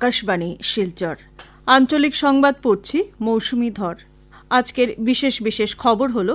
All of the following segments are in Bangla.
আকাশবাণী শিলচর। আঞ্চলিক সংবাদ পড়ছি মৌসুমি ধর আজকের বিশেষ বিশেষ খবর হল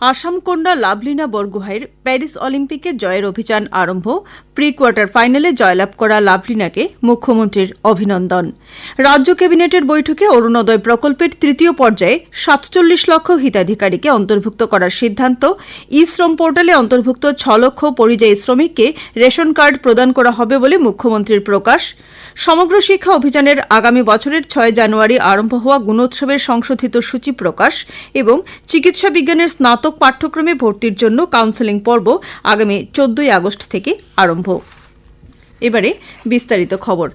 আসাম কন্যা লাভলিনা বরগুহাইয়ের প্যারিস অলিম্পিকে জয়ের অভিযান আরম্ভ প্রি কোয়ার্টার ফাইনালে জয়লাভ করা লাভলিনাকে মুখ্যমন্ত্রীর অভিনন্দন। রাজ্য ক্যাবিনেটের বৈঠকে অরুণোদয় প্রকল্পের তৃতীয় পর্যায়ে সাতচল্লিশ লক্ষ হিতাধিকারীকে অন্তর্ভুক্ত করার সিদ্ধান্ত ই শ্রম পোর্টালে অন্তর্ভুক্ত ছ লক্ষ পরিযায়ী শ্রমিককে রেশন কার্ড প্রদান করা হবে বলে মুখ্যমন্ত্রীর প্রকাশ। সমগ্র শিক্ষা অভিযানের আগামী বছরের ছয় জানুয়ারি আরম্ভ হওয়া গুণোৎসবের সংশোধিত সূচি প্রকাশ এবং চিকিৎসা বিজ্ঞানের স্নাতক পাঠ্যক্রমে ভর্তির জন্য কাউন্সেলিং পর্ব আগামী চোদ্দই আগস্ট থেকে আরম্ভ। এবারে বিস্তারিত খবর।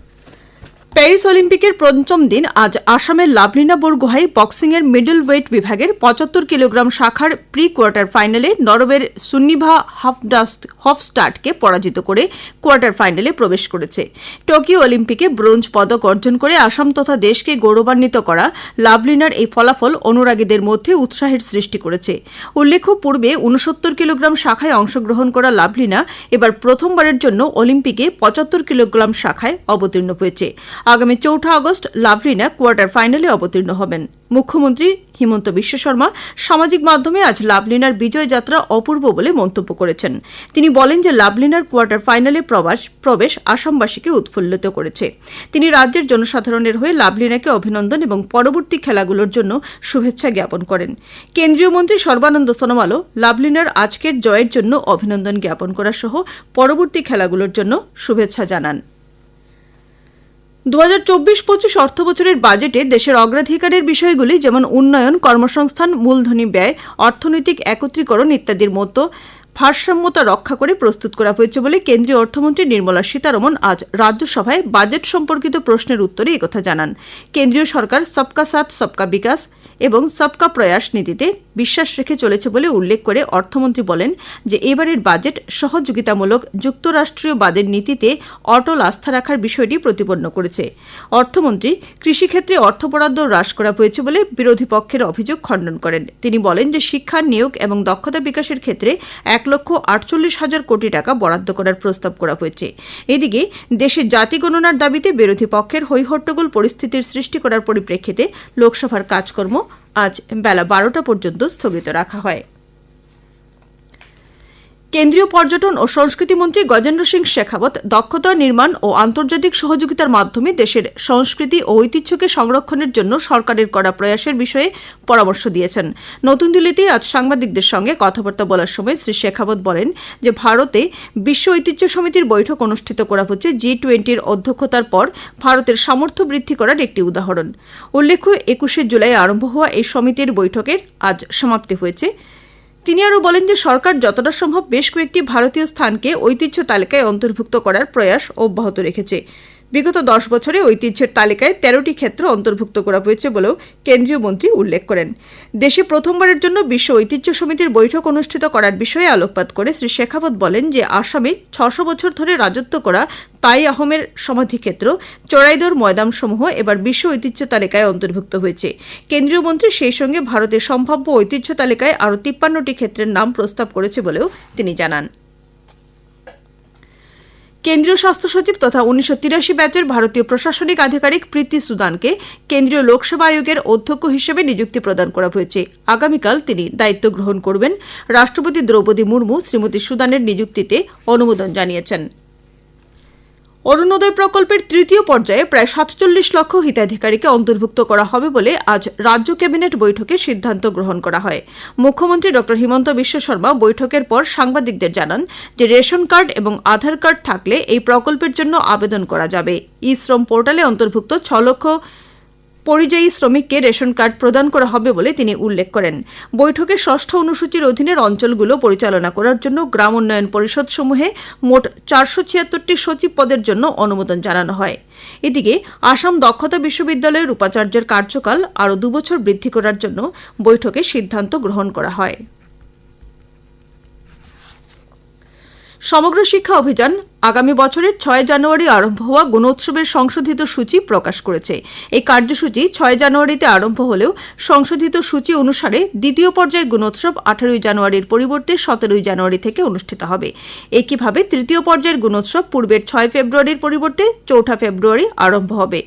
প্যারিস অলিম্পিকের পঞ্চম দিন আজ আসামের লাভলিনা বরগুহাই বক্সিংয়ের মিডল ওয়েট বিভাগের পঁচাত্তর কিলোগ্রাম শাখার প্রি কোয়ার্টার ফাইনালে নরওয়ের সুন্নিভা হাফডাস্ট হফস্টার্টকে পরাজিত করে কোয়ার্টার ফাইনালে প্রবেশ করেছে। টোকিও অলিম্পিকে ব্রোঞ্জ পদক অর্জন করে আসাম তথা দেশকে গৌরবান্বিত করা লাভলিনার এই ফলাফল অনুরাগীদের মধ্যে উৎসাহের সৃষ্টি করেছে। উল্লেখ্য, পূর্বে উনসত্তর কিলোগ্রাম শাখায় অংশগ্রহণ করা লাভলিনা এবার প্রথমবারের জন্য অলিম্পিকে পঁচাত্তর কিলোগ্রাম শাখায় অবতীর্ণ হয়েছে। আগামী চৌঠা আগস্ট লাভলিনা কোয়ার্টার ফাইনালে অবতীর্ণ হবেন। মুখ্যমন্ত্রী হিমন্ত বিশ্ব শর্মা সামাজিক মাধ্যমে আজ লাভলিনার বিজয় যাত্রা অপূর্ব বলে মন্তব্য করেছেন। তিনি বলেন যে লাভলিনার কোয়ার্টার ফাইনালে প্রবাস, প্রবেশ আসামবাসীকে উৎফুল্লিত করেছে। তিনি রাজ্যের জনসাধারণের হয়ে লাভলিনাকে অভিনন্দন এবং পরবর্তী খেলাগুলোর জন্য শুভেচ্ছা জ্ঞাপন করেন। কেন্দ্রীয় মন্ত্রী সর্বানন্দ সোনোমালও লাভলিনার আজকের জয়ের জন্য অভিনন্দন জ্ঞাপন করা সহ পরবর্তী খেলাগুলোর জন্য শুভেচ্ছা জানান। দু হাজার চব্বিশ পঁচিশ অর্থ বছরের বাজেটে দেশের অগ্রাধিকারের বিষয়গুলি, যেমন উন্নয়ন, কর্মসংস্থান, মূলধনী ব্যয়, অর্থনৈতিক একত্রীকরণ ইত্যাদির মতো ভারসাম্যতা রক্ষা করে প্রস্তুত করা হয়েছে বলে কেন্দ্রীয় অর্থমন্ত্রী নির্মলা সীতারমন আজ রাজ্যসভায় বাজেট সম্পর্কিত প্রশ্নের উত্তরে একথা জানান। কেন্দ্রীয় সরকার সবকা সাথ, সবকা বিকাশ এবং সবকা প্রয়াস নীতিতে বিশ্বাস রেখে চলেছে বলে উল্লেখ করে অর্থমন্ত্রী বলেন যে এবারের বাজেট সহযোগিতামূলক যুক্তরাষ্ট্রীয় বাদের নীতিতে অটল আস্থা রাখার বিষয়টি প্রতিপন্ন করেছে। অর্থমন্ত্রী কৃষিক্ষেত্রে অর্থ বরাদ্দ হ্রাস করা হয়েছে বলে বিরোধী পক্ষের অভিযোগ খণ্ডন করেন। তিনি বলেন যে শিক্ষা নিয়োগ এবং দক্ষতা বিকাশের ক্ষেত্রে এক লক্ষ আটচল্লিশ হাজার কোটি টাকা বরাদ্দ করার প্রস্তাব করা হয়েছে। এদিকে, দেশে জাতি গণনার দাবিতে বিরোধী পক্ষের হৈহট্টগোল পরিস্থিতির সৃষ্টি করার পরিপ্রেক্ষিতে লোকসভার কাজকর্ম আজ বেলা বারোটা পর্যন্ত স্থগিত রাখা হয়। কেন্দ্রীয় পর্যটন ও সংস্কৃতি মন্ত্রী গজেন্দ্র সিং শেখাবত দক্ষতা, নির্মাণ ও আন্তর্জাতিক সহযোগিতার মাধ্যমে দেশের সংস্কৃতি ও ঐতিহ্যকে সংরক্ষণের জন্য সরকারের করা প্রয়াসের বিষয়ে পরামর্শ দিয়েছেন। নতুন দিল্লিতে আজ সাংবাদিকদের সঙ্গে কথাবার্তা বলার সময় শ্রী শেখাবত বলেন যে, ভারতে বিশ্ব ঐতিহ্য সমিতির বৈঠক অনুষ্ঠিত করা হচ্ছে জি টোয়েন্টির অধ্যক্ষতার পর ভারতের সামর্থ্য বৃদ্ধি করার একটি উদাহরণ। উল্লেখ্য, একুশে জুলাই আরম্ভ হওয়া এই সমিতির বৈঠকের আজ সমাপ্তি হয়েছে। তিনি আরও বলেন যে সরকার যতটা সম্ভব বেশ কয়েকটি ভারতীয় স্থানকে ঐতিহ্য তালিকায় অন্তর্ভুক্ত করার প্রয়াস অব্যাহত রেখেছে। বিগত দশ বছরে ঐতিহ্যের তালিকায় তেরোটি ক্ষেত্র অন্তর্ভুক্ত করা হয়েছে বলেও কেন্দ্রীয় মন্ত্রী উল্লেখ করেন। দেশে প্রথমবারের জন্য বিশ্ব ঐতিহ্য সমিতির বৈঠক অনুষ্ঠিত করার বিষয়ে আলোকপাত করে শ্রী শেখাবত বলেন যে আসামে ছশো বছর ধরে রাজত্ব করা তাই আহমের সমাধিক্ষেত্র চড়াইদর ময়দানসমূহ এবার বিশ্ব ঐতিহ্য তালিকায় অন্তর্ভুক্ত হয়েছে। কেন্দ্রীয় মন্ত্রী সেই সঙ্গে ভারতের সম্ভাব্য ঐতিহ্য তালিকায় আরও তিপ্পান্নটি ক্ষেত্রের নাম প্রস্তাব করেছে বলেও তিনি জানান। কেন্দ্রীয় স্বাস্থ্য সচিব তথা উনিশশো তিরাশি ব্যাচের ভারতীয় প্রশাসনিক আধিকারিক প্রীতি সুদানকে কেন্দ্রীয় লোকসভা আয়োগের অধ্যক্ষ হিসেবে নিযুক্তি প্রদান করা হয়েছে। আগামীকাল তিনি দায়িত্ব গ্রহণ করবেন। রাষ্ট্রপতি দ্রৌপদী মুর্মু শ্রীমতী সুদানের নিযুক্তিতে অনুমোদন জানিয়েছেন। অরুণোদয় প্রকল্পের তৃতীয় পর্যায়ে প্রায় সাতচল্লিশ লক্ষ হিতাধিকারীকে অন্তর্ভুক্ত করা হবে বলে আজ রাজ্য ক্যাবিনেট বৈঠকে সিদ্ধান্ত গ্রহণ করা হয়। মুখ্যমন্ত্রী ড. হিমন্ত বিশ্ব শর্মা বৈঠকের পর সাংবাদিকদের জানান যে রেশন কার্ড এবং আধার কার্ড থাকলে এই প্রকল্পের জন্য আবেদন করা যাবে। ই শ্রম পোর্টালে অন্তর্ভুক্ত ছ লক্ষ পরিযায়ী শ্রমিককে রেশন কার্ড প্রদান করা হবে বলে তিনি উল্লেখ করেন। বৈঠকে ষষ্ঠ অনুসূচির অধীনের অঞ্চলগুলো পরিচালনা করার জন্য গ্রাম উন্নয়ন পরিষদ সমূহে মোট চারশো ছিয়াত্তরটি সচিব পদের জন্য অনুমোদন জানানো হয়। এদিকে আসাম দক্ষতা বিশ্ববিদ্যালয়ের উপাচার্যের কার্যকাল আরও দুবছর বৃদ্ধি করার জন্য বৈঠকে সিদ্ধান্ত গ্রহণ করা হয়। সমগ্র শিক্ষা অভিযান আগামী বছরের ছয় জানুয়ারি আরম্ভ হওয়া গুণোৎসবের সংশোধিত সূচি প্রকাশ করেছে। এই কার্যসূচি ছয় জানুয়ারিতে আরম্ভ হলেও সংশোধিত সূচি অনুসারে দ্বিতীয় পর্যায়ের গুণোৎসব আঠারোই জানুয়ারির পরিবর্তে সতেরোই জানুয়ারি থেকে অনুষ্ঠিত হবে। একইভাবে তৃতীয় পর্যায়ের গুণোৎসব পূর্বের ছয় ফেব্রুয়ারির পরিবর্তে চৌঠা ফেব্রুয়ারি আরম্ভ হবে।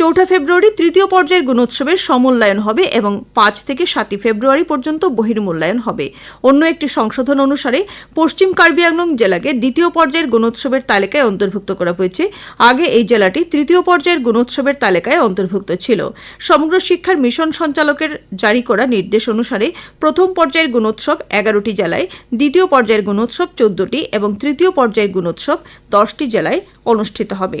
চৌঠা ফেব্রুয়ারি তৃতীয় পর্যায়ের গুণোৎসবের সমূল্যায়ন হবে এবং পাঁচ থেকে সাতই ফেব্রুয়ারি পর্যন্ত বহির্মূল্যায়ন হবে। অন্য একটি সংশোধন অনুসারে পশ্চিম কার্বি আংলং জেলাকে দ্বিতীয় পর্যায়ের গুণোৎসবের তালিকায় অন্তর্ভুক্ত করা হয়েছে। আগে এই জেলাটি তৃতীয় পর্যায়ের গুণোৎসবের তালিকায় অন্তর্ভুক্ত ছিল। সমগ্র শিক্ষার মিশন সঞ্চালকের জারি করা নির্দেশ অনুসারে প্রথম পর্যায়ের গুণোৎসব এগারোটি জেলায়, দ্বিতীয় পর্যায়ের গুণোৎসব চোদ্দটি এবং তৃতীয় পর্যায়ের গুণোৎসব দশটি জেলায় অনুষ্ঠিত হবে।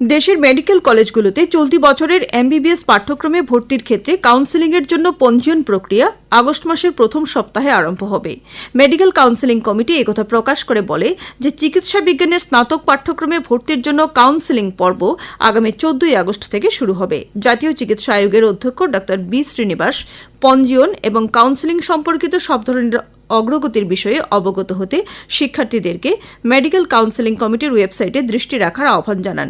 দেশের মেডিকেল কলেজগুলোতে চলতি বছরের এমবিবিএস পাঠ্যক্রমে ভর্তির ক্ষেত্রে কাউন্সেলিংয়ের জন্য পঞ্জীয়ন প্রক্রিয়া আগস্ট মাসের প্রথম সপ্তাহে আরম্ভ হবে। মেডিকেল কাউন্সেলিং কমিটি একথা প্রকাশ করে বলে যে, চিকিৎসা বিজ্ঞানের স্নাতক পাঠ্যক্রমে ভর্তির জন্য কাউন্সেলিং পর্ব আগামী চোদ্দই আগস্ট থেকে শুরু হবে। জাতীয় চিকিৎসা আয়োগের অধ্যক্ষ ডা বি শ্রীনিবাস, পঞ্জীয়ন এবং কাউন্সেলিং সম্পর্কিত সব ধরনের অগ্রগতির বিষয়ে অবগত হতে শিক্ষার্থীদেরকে মেডিকেল কাউন্সেলিং কমিটির ওয়েবসাইটে দৃষ্টি রাখার আহ্বান জানান।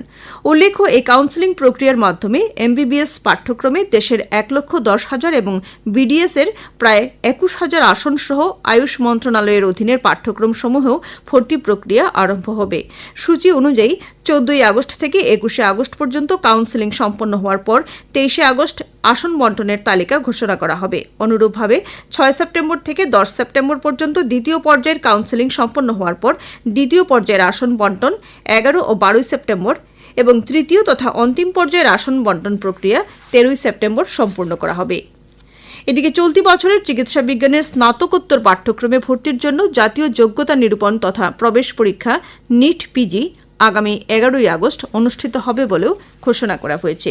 উল্লেখ্য, এই কাউন্সেলিং প্রক্রিয়ার মাধ্যমে এমবিবিএস পাঠ্যক্রমে দেশের এক লক্ষ দশ হাজার এবং বিডিএস এর প্রায় একুশ হাজার আসন সহ আয়ুষ মন্ত্রণালয়ের অধীনের পাঠ্যক্রম সমূহেও ভর্তি প্রক্রিয়া আরম্ভ হবে। সূচি অনুযায়ী চোদ্দই আগস্ট থেকে একুশে আগস্ট পর্যন্ত কাউন্সেলিং সম্পন্ন হওয়ার পর তেইশে আগস্ট আসন বন্টনের তালিকা ঘোষণা করা হবে। অনুরূপভাবে, ছয় সেপ্টেম্বর থেকে দশ সেপ্টেম্বর পর্যন্ত দ্বিতীয় পর্যায়ের কাউন্সেলিং সম্পন্ন হওয়ার পর দ্বিতীয় পর্যায়ের আসন বন্টন এগারো ও বারোই সেপ্টেম্বর এবং তৃতীয় তথা অন্তিম পর্যায়ের আসন বন্টন প্রক্রিয়া তেরোই সেপ্টেম্বর সম্পূর্ণ করা হবে। এদিকে চলতি বছরের চিকিৎসা বিজ্ঞানের স্নাতকোত্তর পাঠ্যক্রমে ভর্তির জন্য জাতীয় যোগ্যতা নিরূপণ তথা প্রবেশ পরীক্ষা, নিট, পিজি আগামী এগারোই আগস্ট অনুষ্ঠিত হবে বলেও ঘোষণা করা হয়েছে।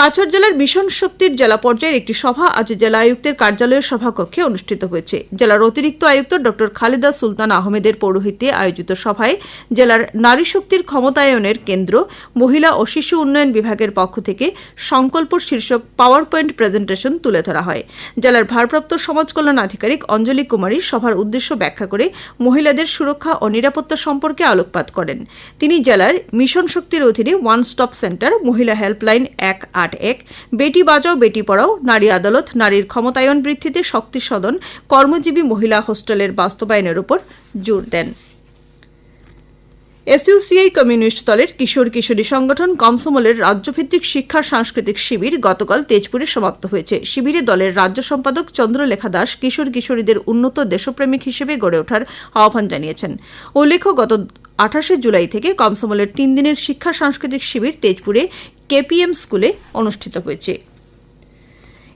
কাছাড় জেলার মিশন শক্তির জেলা পর্যায়ের একটি সভা আজ জেলা আয়ুক্তের কার্যালয়ের সভাকক্ষে অনুষ্ঠিত হয়েছে। জেলার অতিরিক্ত আয়ুক্ত ড. খালেদা সুলতান আহমেদের পৌরোহিত্যে আয়োজিত সভায় জেলার নারী শক্তির ক্ষমতায়নের কেন্দ্র, মহিলা ও শিশু উন্নয়ন বিভাগের পক্ষ থেকে সংকল্প শীর্ষক পাওয়ার পয়েন্ট প্রেজেন্টেশন তুলে ধরা হয়। জেলার ভারপ্রাপ্ত সমাজ কল্যাণ আধিকারিক অঞ্জলি কুমারী সভার উদ্দেশ্য ব্যাখ্যা করে মহিলাদের সুরক্ষা ও নিরাপত্তা সম্পর্কে আলোকপাত করেন। তিনি জেলার মিশন শক্তির অধীনে ওয়ান স্টপ সেন্টার, মহিলা হেল্পলাইন এক আট এক। বেটি বাজাও বেটি পড়াও, নারী আদালত, নারীর ক্ষমতায়ন বৃদ্ধিতে শক্তি সদন কর্মজীবী মহিলা হোস্টেলের বাস্তবায়নের উপর জোর দেন। এসইউসিআই কমিউনিস্ট দলের কিশোর কিশোরী সংগঠন কমসমলের রাজ্যভিত্তিক শিক্ষা সাংস্কৃতিক শিবির গতকাল তেজপুরে সমাপ্ত হয়েছে। শিবিরে দলের রাজ্য সম্পাদক চন্দ্রলেখা দাস কিশোর কিশোরীদের উন্নত দেশপ্রেমিক হিসেবে গড়ে ওঠার আহ্বান জানিয়েছেন। উল্লেখ্য, গত আঠাশে জুলাই থেকে কমসমলের তিন দিনের শিক্ষা সাংস্কৃতিক শিবির তেজপুরে কেপিএম স্কুলে অনুষ্ঠিত হয়েছে।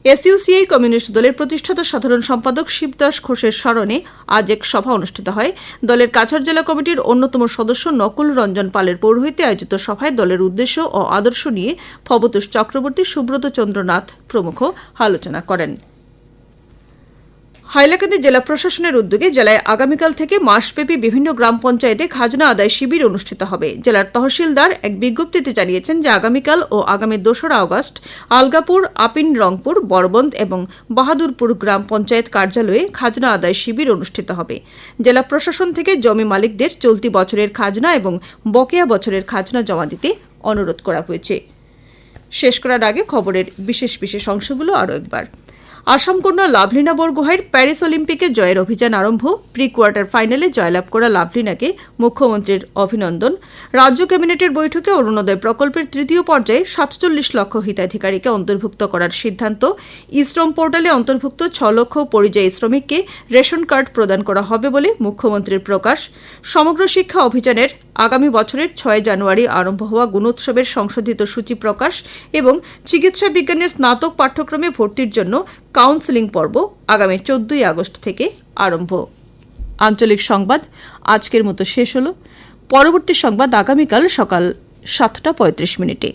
এসইউসিআই কমিউনিস্ট দলের প্রতিষ্ঠাতা সাধারণ সম্পাদক শিবদাস ঘোষের স্মরণে আজ এক সভা অনুষ্ঠিত হয়। দলের কাছাড় জেলা কমিটির অন্যতম সদস্য নকুল রঞ্জন পালের পৌরোহিত্যে আয়োজিত সভায় দলের উদ্দেশ্য ও আদর্শ নিয়ে ভবতোষ চক্রবর্তী সুব্রত চন্দ্রনাথ প্রমুখ আলোচনা করেন। হাইলাকান্দি জেলা প্রশাসনের উদ্যোগে জেলায় আগামীকাল থেকে মাসব্যাপী বিভিন্ন গ্রাম পঞ্চায়েতে খাজনা আদায় শিবির অনুষ্ঠিত হবে। জেলার তহসিলদার এক বিজ্ঞপ্তিতে জানিয়েছেন যে আগামীকাল ও আগামী দোসরা আগস্ট আলগাপুর, আপিন, রংপুর, বরবন্দ এবং বাহাদুরপুর গ্রাম পঞ্চায়েত কার্যালয়ে খাজনা আদায় শিবির অনুষ্ঠিত হবে। জেলা প্রশাসন থেকে জমি মালিকদের চলতি বছরের খাজনা এবং বকেয়া বছরের খাজনা জমা দিতে অনুরোধ করা হয়েছে। শেষ করার আগে খবরের বিশেষ বিশেষ অংশগুলো আরও একবার। আসাম কন্যা লাভলিনা বরগোহাইয়ের প্যারিস অলিম্পিকে জয়ের অভিযান আরম্ভ প্রি কোয়ার্টার ফাইনালে জয়লাভ করা লাভলিনাকে মুখ্যমন্ত্রীর অভিনন্দন। রাজ্য ক্যাবিনেটের বৈঠকে অরুণোদয় প্রকল্পের তৃতীয় পর্যায়ে সাতচল্লিশ লক্ষ হিতাধিকারীকে অন্তর্ভুক্ত করার সিদ্ধান্ত। ইশ্রম পোর্টালে অন্তর্ভুক্ত ছ লক্ষ পরিযায়ী শ্রমিককে রেশন কার্ড প্রদান করা হবে বলে মুখ্যমন্ত্রীর প্রকাশ। সমগ্র শিক্ষা অভিযানের আগামী বছরের ছয় জানুয়ারি আরম্ভ হওয়া গুণোৎসবের সংশোধিত সূচি প্রকাশ এবং চিকিৎসা বিজ্ঞানের স্নাতক পাঠ্যক্রমে ভর্তির জন্য কাউন্সেলিং পর্ব আগামী চোদ্দই আগস্ট থেকে আরম্ভ। আঞ্চলিক সংবাদ, আজকের মতো শেষ হলো। পরবর্তী সংবাদ আগামীকাল সকাল সাতটা পঁয়ত্রিশ মিনিটে।